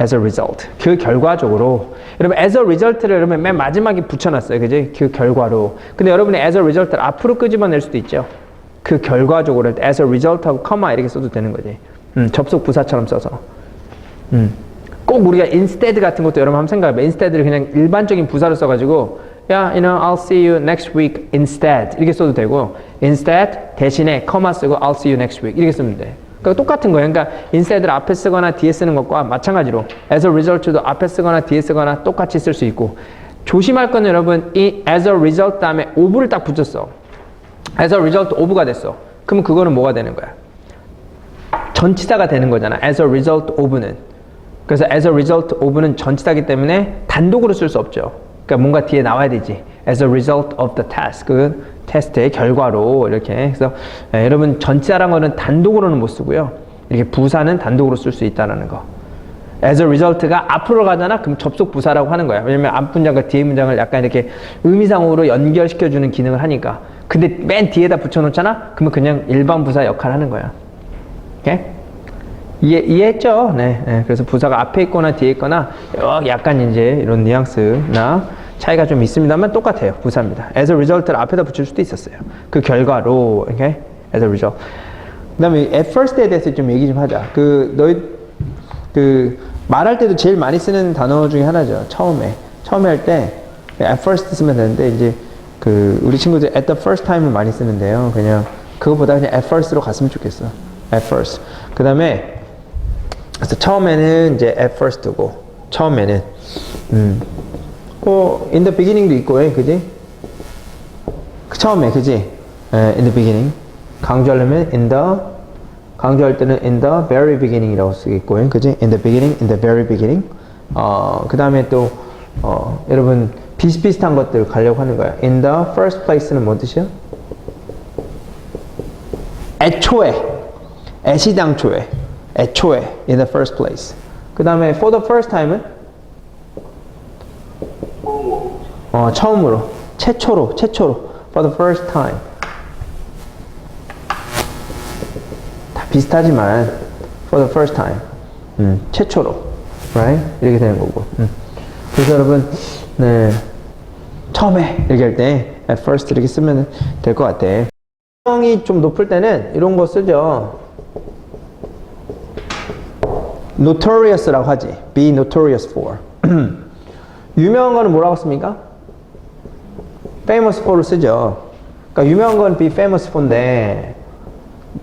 as a result. 그 결과적으로 여러분 as a result를 여러분 맨 마지막에 붙여놨어요, 그지? 그 결과로. 근데 여러분이 as a result를 앞으로 끄집어낼 수도 있죠. 그 결과적으로 as a result하고 comma 이렇게 써도 되는 거지. 음, 접속 부사처럼 써서. 음. 꼭 우리가 instead 같은 것도 여러분 한번 생각해봐. instead를 그냥 일반적인 부사로 써가지고 야, you know, I'll see you next week instead 이렇게 써도 되고 instead 대신에 comma 쓰고 I'll see you next week 이렇게 쓰면 돼. 그러니까 똑같은 거예요. 그러니까 instead를 앞에 쓰거나 뒤에 쓰는 것과 마찬가지로 as a result도 앞에 쓰거나 뒤에 쓰거나 똑같이 쓸 수 있고 조심할 건 여러분 이 as a result 다음에 of를 딱 붙였어. as a result of가 됐어. 그럼 그거는 뭐가 되는 거야? 전치사가 되는 거잖아. as a result of는. 그래서 as a result of는 전치사기 때문에 단독으로 쓸 수 없죠. 그러니까 뭔가 뒤에 나와야 되지. as a result of the task. 그 테스트의 결과로 이렇게. 그래서 예, 여러분 전치사란 거는 단독으로는 못 쓰고요. 이렇게 부사는 단독으로 쓸 수 있다라는 거. as a result가 앞으로 가잖아? 그럼 접속 부사라고 하는 거야. 왜냐면 앞 문장과 뒤에 문장을 약간 이렇게 의미상으로 연결시켜주는 기능을 하니까. 근데 맨 뒤에다 붙여놓잖아? 그러면 그냥 일반 부사 역할 하는 거야. 오케이? 이해, 이해했죠? 네, 네. 그래서 부사가 앞에 있거나 뒤에 있거나 약간 이제 이런 뉘앙스나 차이가 좀 있습니다만 똑같아요. 부사입니다. as a result를 앞에다 붙일 수도 있었어요. 그 결과로, 오케이? as a result. 그 다음에 at first에 대해서 좀 얘기 좀 하자. 그, 너희, 그, 말할 때도 제일 많이 쓰는 단어 중에 하나죠. 처음에. 처음에 할 때 at first 쓰면 되는데, 이제 그, 우리 친구들 at the first time을 많이 쓰는데요. 그냥 그거보다 그냥 at first로 갔으면 좋겠어. at first. 그 다음에 그래서 처음에는 이제 at first고 처음에는 음. 뭐 in the beginning도 있고 예, 그지? 그 처음에 그지? 에, in the beginning 강조하려면 in the 강조할 때는 in the very beginning이라고 쓰겠고 예, 그지? in the beginning, in the very beginning 어, 그 다음에 또 어, 여러분 비슷비슷한 것들 가려고 하는 거야 in the first place는 뭔 뜻이야? 애초에 애시당초에 애초에 in the first place 그 다음에 for the first time은 어, 처음으로 최초로 최초로 for the first time 다 비슷하지만 for the first time 음, 최초로 right 이렇게 되는 거고 음. 그래서 여러분 네 처음에 이렇게 할 때 at first 이렇게 쓰면 될 것 같아 성이 좀 높을 때는 이런 거 쓰죠 notorious라고 하지. be notorious for. 유명한 거는 뭐라고 씁니까? Famous for로 쓰죠. 그러니까 유명한 건 be famous for인데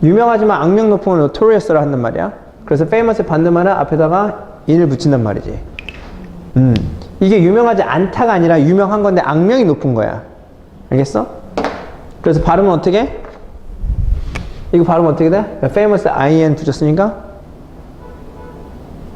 유명하지만 악명 높은 건 notorious라 한단 말이야. 그래서 famous의 반대말은 앞에다가 in을 붙인단 말이지. 음. 이게 유명하지 않다가 아니라 유명한 건데 악명이 높은 거야. 알겠어? 그래서 발음은 어떻게? 이거 발음 어떻게 돼? famous in 붙였으니까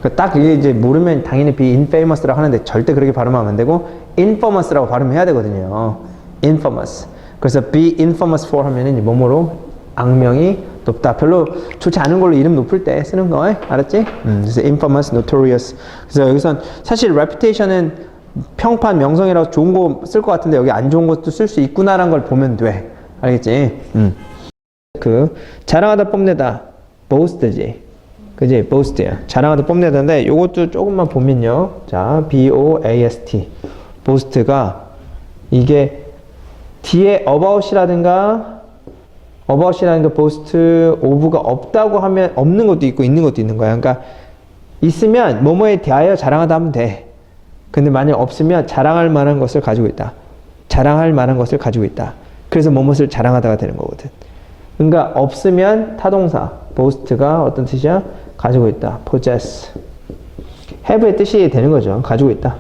그딱 이게 이제 모르면 당연히 be infamous라고 하는데 절대 그렇게 발음하면 안 되고 infamous라고 발음해야 되거든요. Infamous. 그래서 be infamous for 하면은 뭐뭐로 악명이 높다. 별로 좋지 않은 걸로 이름 높을 때 쓰는 거 알았지? 음, 그래서 infamous, notorious. 그래서 여기선 사실 reputation은 평판 명성이라고 좋은 거 쓸 것 같은데 여기 안 좋은 것도 쓸 수 있구나라는 걸 보면 돼. 알겠지? 음. 그 자랑하다 뽐내다 boast지. 그지? boast야. 자랑하다 뽐내다인데 요것도 조금만 보면요. 자, B O A S T. boast가 이게 뒤에 about이라든가 about이라는 게 boast of가 없다고 하면 없는 것도 있고 있는 것도 있는 거야. 그러니까 있으면 뭐뭐에 대하여 자랑하다 하면 돼. 근데 만약 없으면 자랑할 만한 것을 가지고 있다. 자랑할 만한 것을 가지고 있다. 그래서 뭐뭇을 자랑하다가 되는 거거든. 그러니까 없으면 타동사 boast가 어떤 뜻이야? 가지고 있다. possess. have의 뜻이 되는 거죠. 가지고 있다.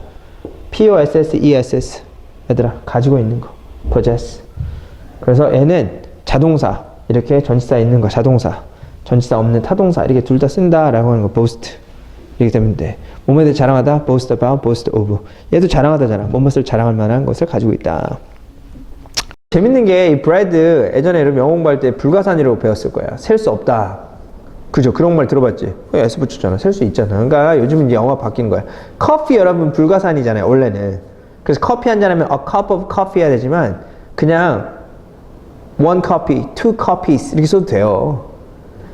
possess. 얘들아 가지고 있는 거. Possess. 그래서 얘는 자동사 이렇게 전치사 있는 거 자동사 전치사 없는 타동사 이렇게 둘 다 쓴다라고 하는 거 boast 이렇게 되면 돼. 몸에 대해 자랑하다 boast about, boast of. 얘도 자랑하다잖아. 무엇을 자랑할 만한 것을 가지고 있다. 재밌는 게 이 브래드 예전에 여러분 영어 공부할 때 불가산이라고 배웠을 거야. 셀 수 없다. 그죠? 그런 말 들어봤지? 왜 S 붙였잖아. 셀 수 있잖아. 그러니까 요즘은 영어가 바뀐 거야. 커피 여러분 불가산이잖아요. 원래는. 그래서 커피 한 잔 하면 a cup of coffee 해야 되지만 그냥 one coffee, two coffees 이렇게 써도 돼요.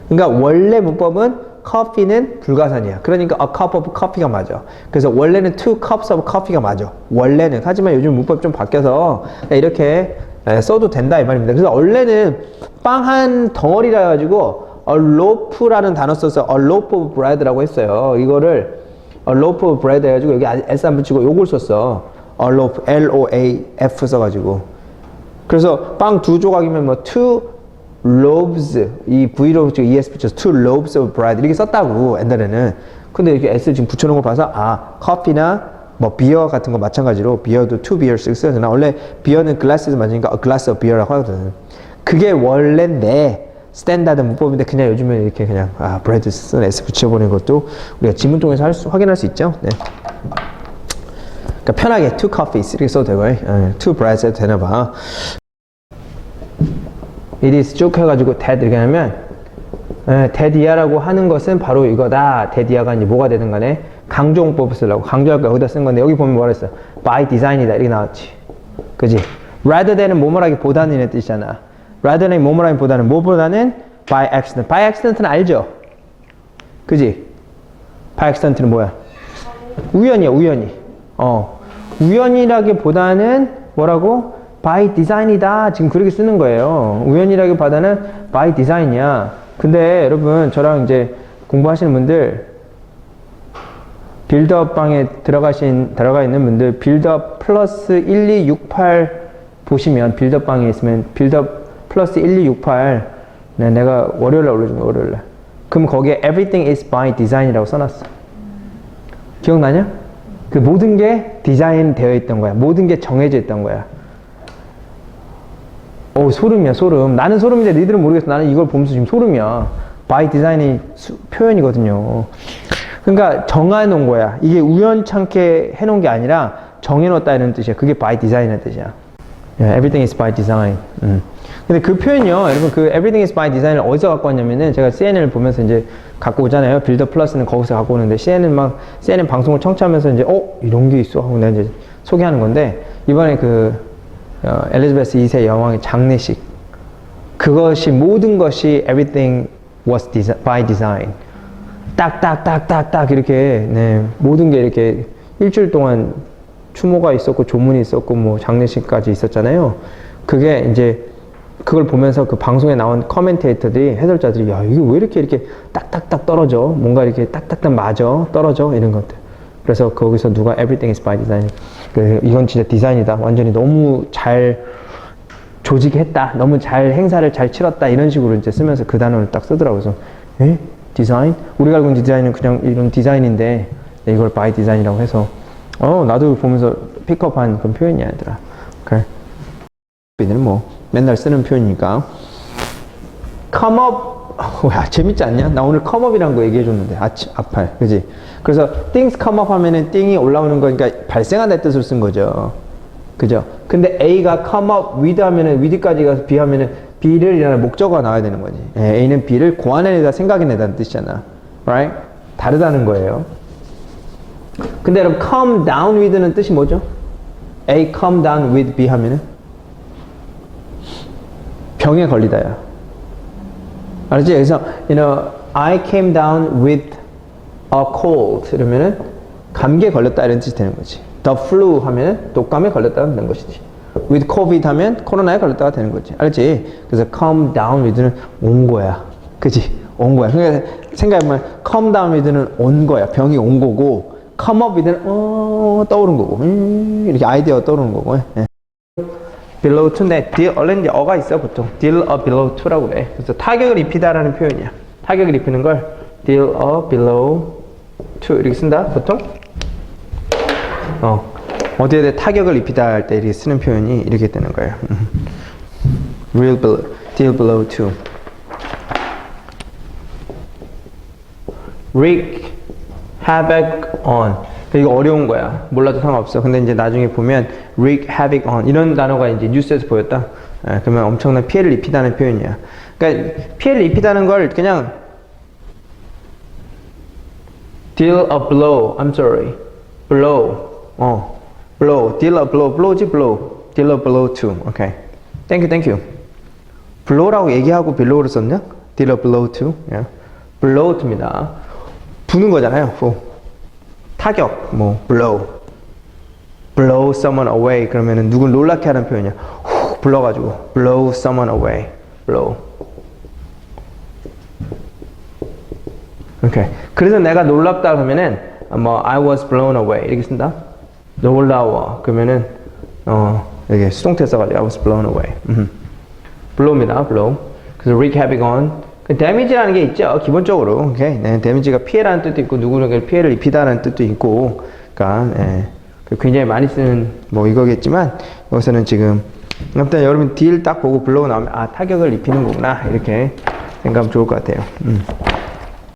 그러니까 원래 문법은 coffee는 불가산이야. 그러니까 a cup of coffee가 맞아. 그래서 원래는 two cups of coffee가 맞아. 원래는. 하지만 요즘 문법 좀 바뀌어서 이렇게 예, 써도 된다 이 말입니다. 그래서 원래는 빵 한 덩어리라 가지고 a loaf라는 단어 써서 a loaf of bread라고 했어요. 이거를 a loaf of bread 해가지고 여기 s 안 붙이고 요걸 썼어. Loaf, L-O-A-F 써가지고. 그래서 빵 두 조각이면 뭐 two loaves 이 V로 지금 ES 붙여서 two loaves of bread 이렇게 썼다고 옛날에는. 근데 이렇게 S 지금 붙여놓은 거 봐서 아 커피나 뭐 비어 같은 거 마찬가지로 비어도 two beers 이렇게 써야 되나 원래 비어는 glass에서 맞으니까 a glass of beer라고 하거든. 그게 원래인데 스탠다드 문법인데 그냥 요즘에 이렇게 그냥 아 브레드 쓴 S 붙여보는 것도 우리가 지문 통해서 할 수, 확인할 수 있죠. 네. 그러니까 편하게 two coffees 이렇게 써도 되고 예, two breads 해도 되나 봐. it is 쭉 해가지고 that 이렇게 하면 예, 데디아라고 하는 것은 바로 이거다. 데디아가 이제 뭐가 되든 간에 강조용법을 쓰려고 강조할 거 여기다 쓴 건데 여기 보면 뭐라 했어? by design이다 이렇게 나왔지. 그지? rather than은 뭐뭐라기 보다는 이런 뜻이잖아. rather than 뭐뭐라기 보다는 뭐보다는 by accident. by accident는 알죠? 그지? by accident는 뭐야? 우연이야 우연히. 어. 우연이라기보다는 뭐라고? by design이다. 지금 그렇게 쓰는 거예요. 우연이라기보다는 by design이야. 근데 여러분 저랑 이제 공부하시는 분들 빌드업 방에 들어가신 들어가 있는 분들 빌드업 플러스 1268 보시면 빌드업 방에 있으면 빌드업 플러스 1268 네, 내가 월요일에 올려준 거 월요일에 그럼 거기에 everything is by design이라고 써놨어 기억나냐? 그 모든 게 디자인 되어 있던 거야. 모든 게 정해져 있던 거야. 오 소름이야 소름. 나는 소름인데 니들은 모르겠어. 나는 이걸 보면서 지금 소름이야. By design이 수- 표현이거든요. 그러니까 정해놓은 거야. 이게 우연찮게 해놓은 게 아니라 정해놓았다 이런 뜻이야. 그게 by design이라는 뜻이야. Yeah, everything is by design. 음. 근데 그 표현이요, 여러분 그 everything is by design을 어디서 갖고 왔냐면은 제가 CNN을 보면서 이제 갖고 오잖아요. 빌더 플러스는 거기서 갖고 오는데 CNN 막 CNN 방송을 청취하면서 이제 어 이런 게 있어 하고 내가 이제 소개하는 건데 이번에 그 어, 엘리자베스 2세 여왕의 장례식 그것이 모든 것이 everything was by design. 딱딱딱딱딱 이렇게 네, 모든 게 이렇게 일주일 동안 추모가 있었고 조문이 있었고 뭐 장례식까지 있었잖아요. 그게 이제 그걸 보면서 그 방송에 나온 커멘테이터들이 해설자들이 야 이게 왜 이렇게 이렇게 딱딱딱 떨어져 뭔가 이렇게 딱딱딱 맞아 떨어져 이런 것들. 그래서 거기서 누가 everything is by design. 그 이건 진짜 디자인이다. 완전히 너무 잘 조직했다. 너무 잘 행사를 잘 치렀다. 이런 식으로 이제 쓰면서 그 단어를 딱 쓰더라고요. 그래서 에? 디자인? 우리가 알고 있는 디자인은 그냥 이런 디자인인데 네, 이걸 by design이라고 해서 어 나도 보면서 픽업한 그런 표현이 아니더라. 그래. 는뭐 맨날 쓰는 표현이니까. up 야 재밌지 않냐? 나 오늘 up이란 거 얘기해 줬는데 아치 아팔 그지? 그래서 things come up 하면은 thing이 올라오는 거니까 발생한다 뜻을 쓴 거죠. 그죠? 근데 A가 come up with 하면은 with까지 가서 B 하면은 B를 이라는 목적어가 나와야 되는 거지. 예, A는 B를 고안해내다 생각해내다는 뜻이잖아. right? 다르다는 거예요. 근데 여러분 come down with는 뜻이 뭐죠? A come down with B 하면은 병에 걸리다야. 알았지? 그래서 you know I came down with a cold 이러면은 감기에 걸렸다 이런 뜻이 되는 거지. The flu 하면은 독감에 걸렸다가 되는 것이지. With COVID 하면 코로나에 걸렸다가 되는 거지. 알지? 그래서 come down with는 온 거야. 그지? 온 거야. 그러니까 생각해보면 come down with는 온 거야. 병이 온 거고 come up with는 어 떠오른 거고 음, 이렇게 아이디어 떠오르는 거고. 예. Below to인데 deal 원래 이제 어가 있어 보통 deal a below to라고 그래. 그래서 타격을 입히다라는 표현이야. 타격을 입히는 걸 deal a below to 이렇게 쓴다 보통. 어 어디에 타격을 입히다 할 때 이렇게 쓰는 표현이 이렇게 되는 거예요. 음. real below, deal below to. wreak havoc on. 이거 어려운 거야. 몰라도 상관없어. 근데 이제 나중에 보면 wreak havoc on 이런 단어가 이제 뉴스에서 보였다. 예, 그러면 엄청난 피해를 입히다는 표현이야. 그러니까 피해를 입히다는 걸 그냥 deal a blow. I'm sorry. blow. 어. blow. deal a blow. blow지 blow. deal a blow to. 오케이. thank you. thank you. blow라고 얘기하고 below를 썼냐? deal a blow to. Yeah. bloat입니다. 부는 거잖아요. 후. 타격, 뭐 blow, blow someone away 그러면은 누굴 놀라게 하는 표현이야. 후 불러가지고 blow someone away, blow. 오케이. 그래서 내가 놀랍다 그러면은 뭐 I was blown away 이렇게 쓴다. 놀라워. 그러면은 어 이게 수동태 써가지고 I was blown away. 음. blow입니다. blow. 그래서 havoc on. 그 damage라는 게 있죠. 기본적으로. 오케이. 네, damage가 피해라는 뜻도 있고 누구에게 피해를 입히다라는 뜻도 있고. 그러니까 예. 그 굉장히 많이 쓰는 뭐 이거겠지만 여기서는 지금 아무튼 여러분 딜 딱 보고 blow 나오면 아 타격을 입히는 거구나 이렇게 생각하면 좋을 것 같아요. 음.